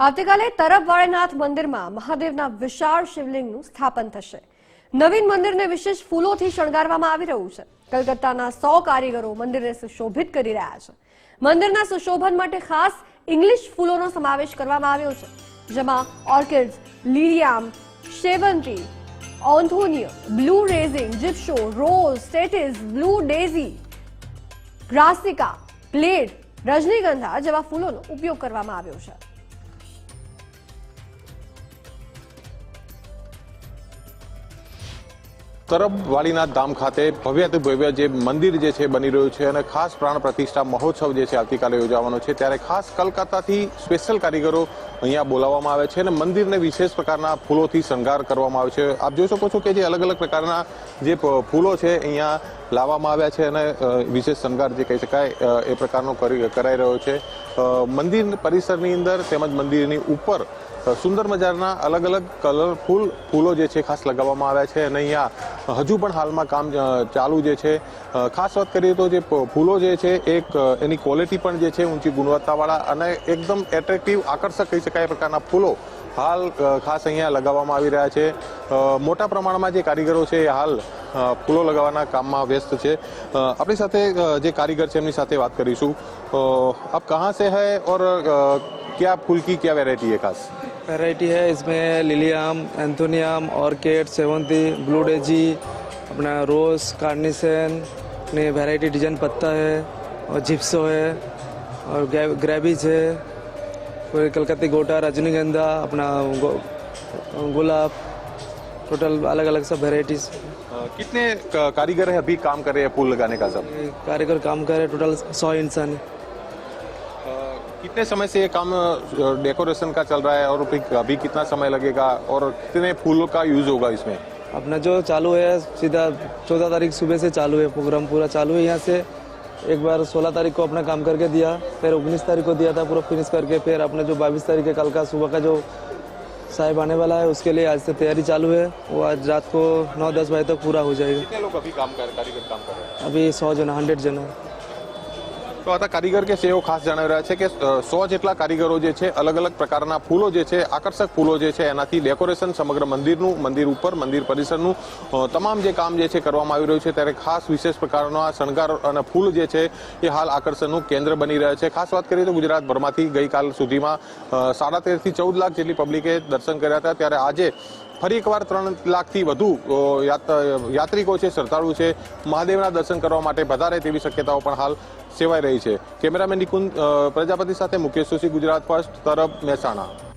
આવતીકાલે તરફવાળેનાથ મંદિરમાં મહાદેવના વિશાળ શિવલિંગનું સ્થાપન થશે. નવીન મંદિરને વિશેષ ફૂલોથી શણગારવામાં આવી રહ્યું છે. કલકત્તાના સો કારીગરો મંદિરને સુશોભિત કરી રહ્યા છે. મંદિરના સુશોભન માટે ખાસ ઇંગ્લિશ ફૂલોનો સમાવેશ કરવામાં આવ્યો છે. જેમાં ઓર્કિડ્સ, લીલિયામ શેવંતી ઓન્થોનિય, બ્લુ રેઝિંગ જીપ્શો રોઝ સ્ટેટિસ બ્લુ ડેઝી, ગ્રાસિકા પ્લેડ રજનીગંધા જેવા ફૂલોનો ઉપયોગ કરવામાં આવ્યો છે. તરફ વાલીનાથ ધામ ખાતે ભવ્યથી ભવ્ય જે મંદિર જે છે બની રહ્યું છે અને ખાસ પ્રાણ પ્રતિષ્ઠા મહોત્સવ જે છે આવતીકાલે યોજાવાનો છે. ત્યારે ખાસ કલકત્તાથી સ્પેશિયલ કારીગરો અહીંયા બોલાવવામાં આવે છે અને મંદિરને વિશેષ પ્રકારના ફૂલોથી શણગાર કરવામાં આવે છે. આપ જોઈ શકો છો કે જે અલગ અલગ પ્રકારના જે ફૂલો છે અહીંયા લાવવામાં આવ્યા છે અને વિશેષ શણગાર જે કહી શકાય એ પ્રકારનો કરી- કરાઈ રહ્યો છે. મંદિર પરિસરની અંદર તેમજ મંદિરની ઉપર સુંદર મજાના અલગ અલગ કલરફુલ ફૂલો જે છે ખાસ લગાવવામાં આવ્યા છે અને અહીંયા હજુ પણ હાલમાં કામ ચાલુ જે છે ખાસ વાત કરીએ તો જે ફૂલો જે છે, એક એની ક્વોલિટી પણ જે છે ઊંચી ગુણવત્તાવાળા અને એકદમ એટ્રેક્ટિવ આકર્ષક કહી શકાય પ્રકારના ફૂલો હાલ ખાસ અહીંયા લગાવવામાં આવી રહ્યા છે. મોટા પ્રમાણમાં જે કારીગરો છે એ હાલ ફૂલો લગાવવાના કામમાં વ્યસ્ત છે. આપણી સાથે જે કારીગર છે એમની સાથે વાત કરીશું. આપ કહાં સે હૈ ઓર क्या फूल की क्या वेरायटी है खास? वैरायटी है इसमें लिलियम एंथोनियम ऑर्किड सेवंती ब्लू डेजी अपना रोज कार्निसन अपने वैरायटी डिज़ाइन पत्ता है और जिप्सो है और गे- ग्रेबीज है फिर कलकत्ती गोटा रजनीगंधा अपना गो, गुलाब टोटल अलग अलग सब वेराइटीज कितने कारीगर है अभी काम कर रहे हैं फूल लगाने का सब? कारीगर काम कर रहे हैं टोटल सौ इंसान। है कितने समय से ये काम डेकोरेशन का चल रहा है और अभी कितना समय लगेगा और कितने फूलों का यूज़ होगा इसमें? अपना जो चालू है सीधा चौदह तारीख सुबह से चालू है प्रोग्राम पूरा चालू है यहाँ से। एक बार सोलह तारीख को अपना काम करके दिया फिर उन्नीस तारीख को दिया था पूरा फिनिश करके फिर अपना जो बाईस तारीख है कल का सुबह का जो साहिब आने वाला है उसके लिए आज से तैयारी चालू है। वो आज रात को नौ दस बजे तक पूरा हो जाएगा। कितने लोग अभी काम कर कारीगर काम कर रहे हैं? अभी सौ जना हंड्रेड जना તો આ કારીગર કે એવો ખાસ જણાવી રહ્યા છે કે સો જેટલા કારીગરો જે છે અલગ અલગ પ્રકારના ફૂલો જે છે, આકર્ષક ફૂલો જે છે, એનાથી ડેકોરેશન સમગ્ર મંદિરનું, મંદિર ઉપર, મંદિર પરિસરનું તમામ જે કામ જે છે કરવામાં આવી રહ્યું છે, ત્યારે ખાસ વિશેષ પ્રકારના શણગાર અને ફૂલ જે છે, એ હાલ આકર્ષણનું કેન્દ્ર બની રહ્યા છે. ખાસ વાત કરીએ તો ગુજરાતભરમાંથી ગઈકાલ સુધીમાં સાડા તેરથી ચૌદ લાખ જેટલી પબ્લિકે દર્શન કર્યા હતા. ત્યારે આજે ફરી એકવાર ત્રણ લાખથી વધુ યાત્રિકો છે, શ્રદ્ધાળુ છે. મહાદેવના દર્શન કરવા માટે વધારે તેવી શક્યતાઓ પણ હાલ સેવાઈ રહી છે. કેમેરામેન નિકુંજ પ્રજાપતિ સાથે મુકેશ જોશી, ગુજરાત ફર્સ્ટ, તરફ મહેસાણા.